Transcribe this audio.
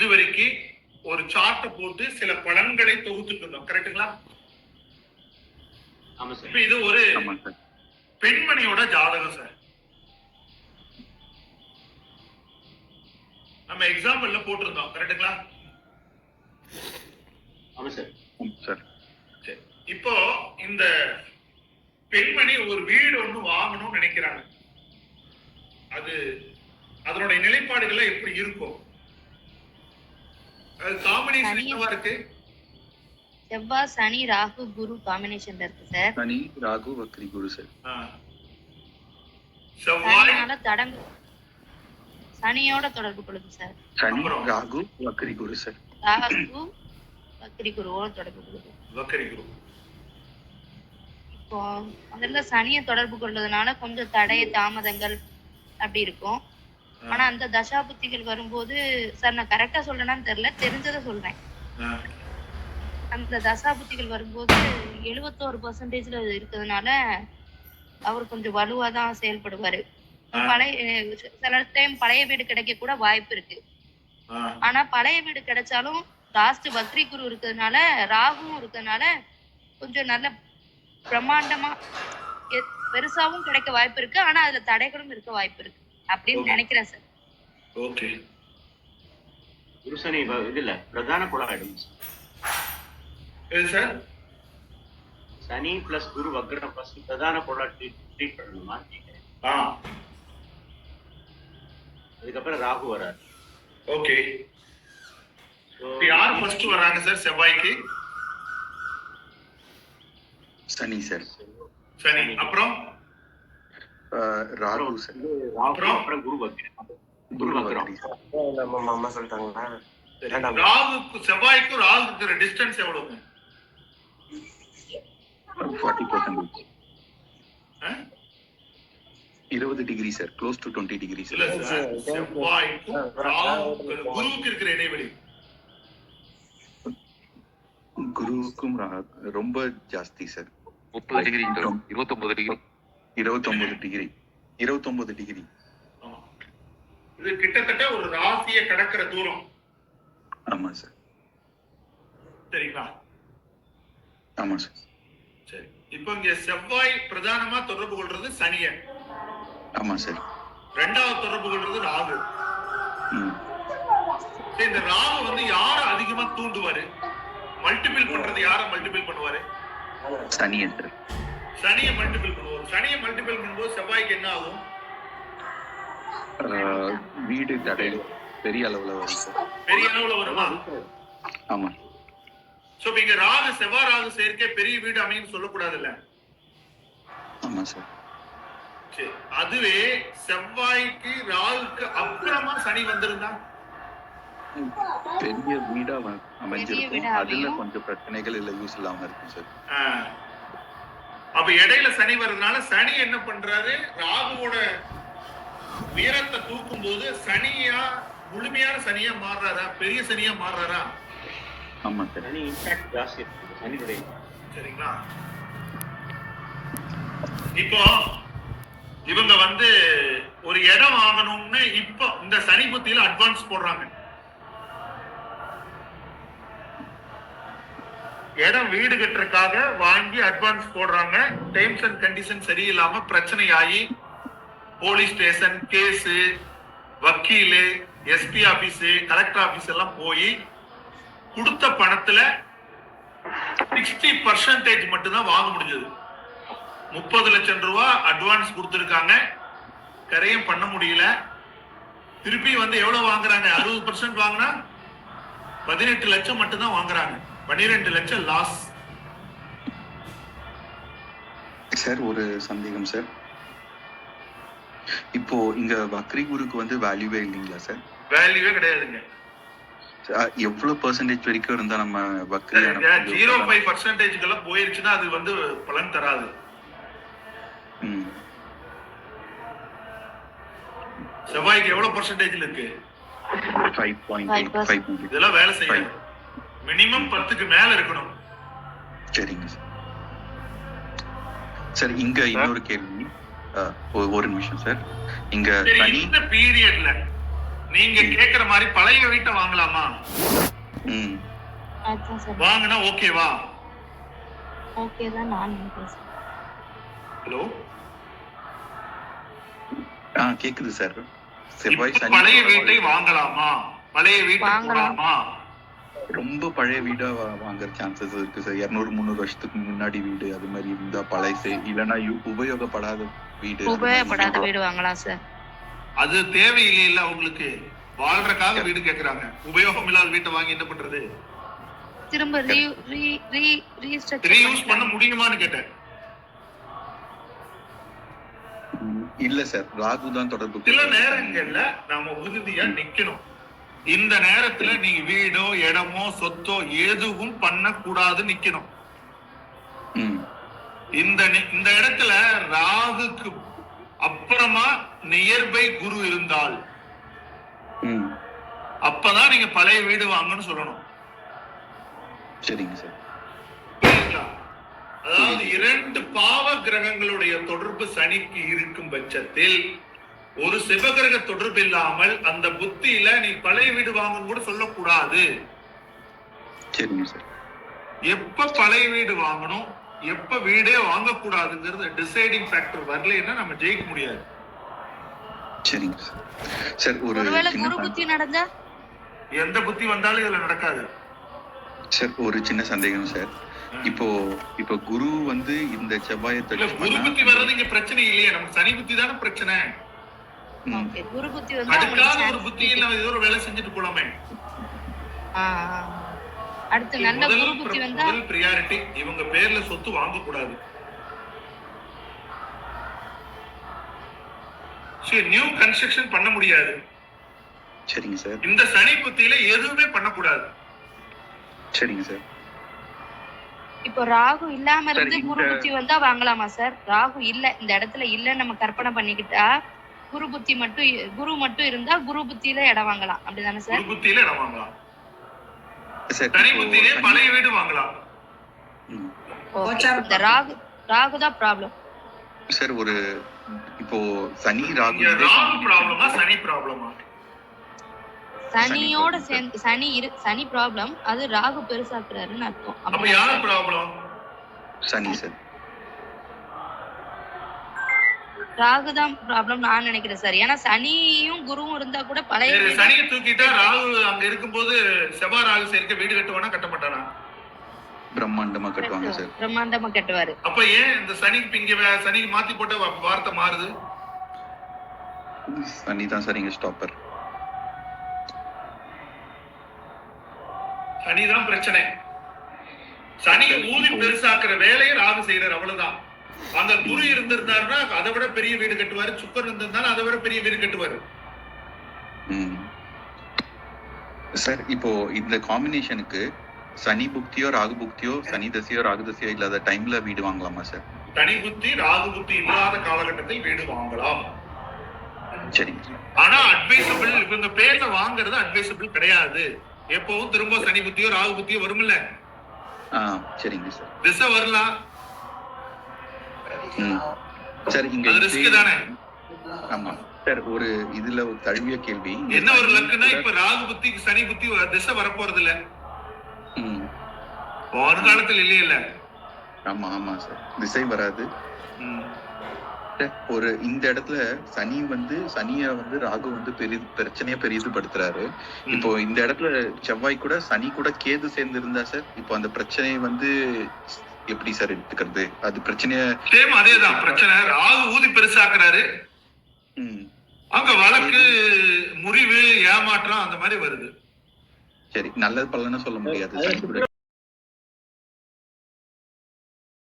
இது வரைக்கும் ஒரு சார்ட்டை போட்டு சில பலன்களை தொகுத்துட்டு இருந்தோம். கரெக்ட்டுங்களா ஆமா இப்ப இது ஒரு பெண்மணியோட ஜாதகம் சார் நம்ம எக்ஸாம்பிள்ல போட்டிருந்தோம். கரெக்ட்டுங்களா ஆமா சார் ஆமாம் சார் சரி. இப்போ இந்த பெண்மணி ஒரு வீடு ஒண்ணு வாங்கணும்னு நினைக்கிறாங்க. அது அதனுடைய நிலைப்பாடுகள் எப்படி இருக்கும் காம்பினேஷன் இருக்கு? செவ்வாய் சனி ராகு குரு காம்பினேஷன்ல இருக்கு சார். சனி ராகு வக்ரி குரு சார். ஆ. செவ்வாய்? சனியால தடங்கு சனியோட தொடர்பு கொள்ளுது சார். சனி? ராகு வக்ரி குரு சார். ராகு வக்ரி குருவோட தொடர்பு கொள்ளுது வக்கரி குரு. இப்போ முதல்ல சனியை தொடர்பு கொள்றதுனால கொஞ்சம் தடை தாமதங்கள் அப்படி இருக்கும். ஆனா அந்த தசா புத்திகள் வரும்போது சார் நான் கரெக்டா சொல்றேனான்னு தெரியல தெரிஞ்சதை சொல்றேன். அந்த தசா புத்திகள் வரும்போது எழுபத்தோரு பர்சன்டேஜ்ல இருக்கிறதுனால அவர் கொஞ்சம் வலுவா தான் செயல்படுவாரு. பழைய சில டைம் பழைய வீடு கிடைக்க கூட வாய்ப்பு இருக்கு. ஆனா பழைய வீடு கிடைச்சாலும் லாஸ்ட் பக்ரி குரு இருக்கிறதுனால ராகுவும் இருக்கிறதுனால கொஞ்சம் நல்ல பிரம்மாண்டமா பெருசாவும் கிடைக்க வாய்ப்பு இருக்கு ஆனா அதுல தடைகளும் இருக்க வாய்ப்பு இருக்கு அப்படின்னு. நினைக்கிறேன் சார். ஓகே. குருசனி வ- இது இல்ல பிரதான குழாயிடும் சார்? சனி பிளஸ் குரு வக்ரம் ஃபர்ஸ்ட் பிரதான குழா ட்ரீட் பண்ணணுமா? அதுக்கப்புறம் ராகு வராரு. ஓகே. யார் ஃபர்ஸ்ட் வராங்க சார் செவ்வாய்க்கு? சனி சார். சனி. அப்புறம்? ராகு செவ்வாய்க்கும் ராகுக்கு டிஸ்டன்ஸ் எவ்வளவு? இருபது degree sir. Close to twenty degree இல்ல சார் செவ்வாய்க்கும் குருவுக்கு இருக்கிற இடைவெளி. குருவுக்கும் ரா- ரொம்ப ஜாஸ்தி சார். முப்பது டிகிரி இருபத்தொன்பது டிகிரி இருபத்தொன்பது டிகிரி இருபத்தொன்பது டிகிரி ஆமா. இது கிட்டத்தட்ட ஒரு ராசியை கடக்கிற தூரம். ஆமா சார் சரிங்களா? ஆமா சார் சரி. இப்போ இங்க செவ்வாய் பிரதானமா தொடர்பு கொள்றது சனிய ஆமா சார் ரெண்டாவது தொடர்பு கொள்றது ராகு. இந்த ராகு வந்து யார அதிகமா தூண்டுவாரு? மல்டிபிள் பண்றது யார மல்டிபிள் பண்ணுவாரு? சனியை சார் சனியை மல்டிபிள் பண்ணுவார். சனியை மல்டிபிள் பண்ணும்போது செவ்வாய்க்கு என்ன ஆகும்? வீடு தடை பெரிய அளவுல வரும் பெரிய அளவுல வருமா? ஆமா. சோ இங்க ராகு செவ்வாய் ராகு சேர்க்கை பெரிய வீடு அமைன்னு சொல்லக்கூடாதுல்ல? ஆமா சார். சரி அதுவே செவ்வாய்க்கு ராகுக்கு அப்புறமா சனி வந்திருந்தா? பெரிய வீடா அமைஞ்சிருக்கும். அதுல அமையும். கொஞ்சம் பிரச்சனைகள் இல்ல யூஸ் இல்லாம இருக்கும் சார். அப்ப இடையில சனி வர்றதுனால சனி என்ன பண்றாரு? ராகுவோட உயரத்தை தூக்கும் போது சனியா முழுமையான சனியா மாறுறாரா? பெரிய சனியா மாறுறாரா? ஆமா சார். சனி இம்பாக்ட் ஜாஸ்தி இருக்கு. சனியுடைய சரிங்களா? இப்போ இவங்க வந்து ஒரு இடம் வாங்கணும்னு இப்போ இந்த சனி புத்தியில அட்வான்ஸ் போடுறாங்க. இடம் வீடு கட்டுறதுக்காக வாங்கி அட்வான்ஸ் போடுறாங்க. டைம்ஸ் அண்ட் கண்டிஷன் சரியில்லாம பிரச்சனை ஆகி போலீஸ் ஸ்டேஷன் கேஸு வக்கீலு எஸ்பி ஆபீஸ் கலெக்டர் ஆபீஸ் எல்லாம் போய் கொடுத்த பணத்துல சிக்ஸ்டி பர்சன்டேஜ் மட்டும்தான் வாங்க முடிஞ்சது. முப்பது லட்சம் ரூபா அட்வான்ஸ் கொடுத்துருக்காங்க. கரையும் பண்ண முடியல. திருப்பி வந்து எவ்வளவு வாங்குறாங்க? அறுபது பர்சன்ட் வாங்கினா பதினெட்டு லட்சம் மட்டும்தான் வாங்குறாங்க. பன்னிரெண்டு லட்சம் லாஸ் சார் ஒரு சந்தேகம் சார் இப்போ இங்க வக்ரி குருக்கு வந்து வேல்யூவே இல்லைங்களா சார் வேல்யூவே கிடையாதுங்க. எவ்வளவு பர்சன்டேஜ் வரைக்கும் இருந்தா நம்ம வக்ரி ஜீரோ ஃபைவ் பர்சன்டேஜ்க்கு எல்லாம் போயிருச்சுன்னா அது வந்து பலன் தராது. செவ்வாய்க்கு எவ்வளவு பர்சன்டேஜ்ல இருக்கு? Five point. ஃபைவ் பாயிண்ட் இதெல்லாம் வேலை செய்யாது மினிமம் பத்துக்கு மேல இருக்கணும். சரிங்க சார். சார் இங்க இன்னொரு கேள்வி. ஒரு நிமிஷம் சார். இங்க இந்த பீரியட்ல நீங்க கேக்குற மாதிரி பழைய வீட்டை வாங்கலாமா? ம். அதுதான் சார். வாங்கினா ஓகேவா ஓகே தான் நான் நினைக்கிறேன் சார். ஹலோ ஆ கேக்குது சார். பழைய வீட்டை வாங்கலாமா? பழைய வீட்டை வாங்கலாம். ரொம்ப பழைய வீடா வா- வாங்குற சான்சஸ் இருக்கு சார் இருநூறு முந்நூறு வருஷத்துக்கு முன்னாடி வீடு அது மாதிரி இருந்தா பழைசு. இல்லைன்னா உபயோகப்படாத வீடு உபயோகப்படாத வீடு வாங்கலாம் சார் அது தேவையில்லை இல்ல உங்களுக்கு. வாழ்றதுக்காக வீடு கேக்குறாங்க. உபயோகம் இல்லாத வீட்டை வாங்கி என்ன பண்றது? திரும்ப ரீ ரீ ரீ ரீஸ்ட்ரக்சர் ரீயூஸ் பண்ண முடியுமான்னு கேட்டேன். இல்ல சார் ராகு தான் தொடர்பு சில. நேரங்கள்ல நாம உறுதியா நிக்கணும். இந்த நேரத்துல நீங்க வீடோ இடமோ சொத்தோ எதுவும் பண்ணக்கூடாது நிக்கணும். இந்த இந்த இடத்துல ராகுக்கு அப்புறமா நியர்பை குரு இருந்தால் அப்பதான் நீங்க பழைய வீடு வாங்கணும்னு சொல்லணும். சரிங்க சார்? அதாவது இரண்டு பாவ கிரகங்களுடைய தொடர்பு சனிக்கு இருக்கும் பட்சத்தில் ஒரு சிவகிரக தொடர்பு இல்லாமல் அந்த புத்தியில நீ பழைய வீடு வாங்கணும் கூட சொல்லக்கூடாது. எப்ப பழைய வீடு வாங்கணும் எப்ப வீடே வாங்கக்கூடாதுங்கிறது டிசைடிங் ஃபேக்டர் வரலைன்னா நம்ம ஜெயிக்க முடியாது. சரிங்க சார். சார் ஒரு ஒருவேளை குரு. புத்தி நடந்தா? எந்த புத்தி வந்தாலும் இதுல நடக்காது. சார் ஒரு சின்ன சந்தேகம் சார். இப்போ இப்போ குரு வந்து இந்த செவ்வாயை இல்ல touch குரு புத்தி வர்றது இங்க பிரச்சனை இல்லையே. நமக்கு சனி புத்தி தானே பிரச்சனை. குரு புத்தி வந்து அவங்களுக்கு ஒரு புத்தி இல்ல ஏதோ ஒரு வேலை செஞ்சுட்டு போலாமே. அடுத்து நல்ல குரு புத்தி வந்தா முதல் பிரியாரிட்டி இவங்க பேர்ல சொத்து வாங்க கூடாது சரி நியூ கன்ஸ்ட்ரக்ஷன் பண்ண முடியாது. சரிங்க சார். இந்த சனி புத்தியில எதுவுமே பண்ணக்கூடாது. சரிங்க சார். இப்போ ராகு இல்லாம இருந்து குரு புத்தி வந்தா வாங்கலாமா சார்? ராகு இல்ல இந்த இடத்துல இல்லன்னு நம்ம கற்பனை பண்ணிக்கிட்டா குரு புத்தி மட்டும் குரு மட்டும் இருந்தா குரு புத்தியில இடம் வாங்கலாம். அப்படிதானே குரு சார் புத்தியில இடம் வாங்கலாம். இப்போ புத்தியிலே பழைய வீடு வாங்கலாம். ராகு ராகு தான் ப்ராப்ளம். சார் ஒரு இப்போ சனி ராகு ராகு ப்ராப்ளமா? சனி ப்ராப்ளமா? சனியோட. சேர்ந்து சனி இரு சனி ப்ராப்ளம் அது ராகு பெருசாக்குறாருன்னு அர்த்தம். அப்ப யார்? ப்ராப்ளம்? சனி சார். ராகு தான் ப்ராப்ளம் நான் நினைக்கிறேன் சார் ஏன்னா சனியும் குருவும் இருந்தா கூட பழைய சனியை தூக்கிட்டா ராகு அங்க இருக்கும்போது செவ்வாய் ராகு சேர்க்க வீடு கட்டுவானா கட்ட மாட்டானா பிரம்மாண்டமா கட்டுவாங்க சார் பிரம்மாண்டமா கட்டுவாரு. அப்ப ஏன் இந்த சனிக்கு இங்க சனிக்கு மாத்தி போட்ட வார்த்தை மாறுது? சனி தான் சார் இங்க ஸ்டாப்பர் சனிதான் பிரச்சனை. சனி ஊதி பெருசாக்குற வேலையை ராகு செய்யறாரு அவ்வளவுதான். அந்த குரு இருந்திருந்தாருன்னா அதை விட பெரிய வீடு கட்டுவாரு. சுக்கர் இருந்திருந்தாலும் அதை விட பெரிய வீடு கட்டுவாரு. சார் இப்போ இந்த காம்பினேஷனுக்கு சனி புக்தியோ ராகு புக்தியோ சனி தசையோ ராகு தசையோ இல்லாத டைம்ல வீடு வாங்கலாமா சார்? தனி புத்தி ராகு புத்தி இல்லாத காலகட்டத்தில் வீடு வாங்கலாம். சார் ஆனா அட்வைசபிள் இவங்க பேர்ல வாங்குறது அட்வைசபிள் கிடையாது. எப்பவும் திரும்ப சனி புத்தியோ ராகு புத்தியோ வரும்ல. சரிங்க சார். திசை வரலாம். சார் இங்க ரிஸ்க் தானே? ஆமா. சார் ஒரு இதுல ஒரு தழுவிய கேள்வி. என்ன ஒரு லக்குன்னா இப்ப ராகு புத்திக்கு சனி புத்தி ஒரு திசை வரப்போறது இல்ல ம் வருங்காலத்தில் இல்லையே இல்ல. ஆமா ஆமா சார். திசை வராது. ஒரு இந்த இடத்துல சனி வந்து சனிய வந்து ராகு வந்து பெரிய பிரச்சனைய பெரிதுபடுத்துறாரு. இப்போ இந்த இடத்துல செவ்வாய் கூட சனி கூட கேது சேர்ந்து இருந்தா சார் இப்போ அந்த பிரச்சனையை வந்து எப்படி சார் எடுத்துக்கிறது? அது பிரச்சனைய? சேம் அதேதான் பிரச்சனை. ராகு ஊதி பெருசாக்குறாரு. ம். அங்க வழக்கு முறிவு ஏமாற்றம் அந்த மாதிரி வருது. சரி நல்ல பலன்னு சொல்ல முடியாது.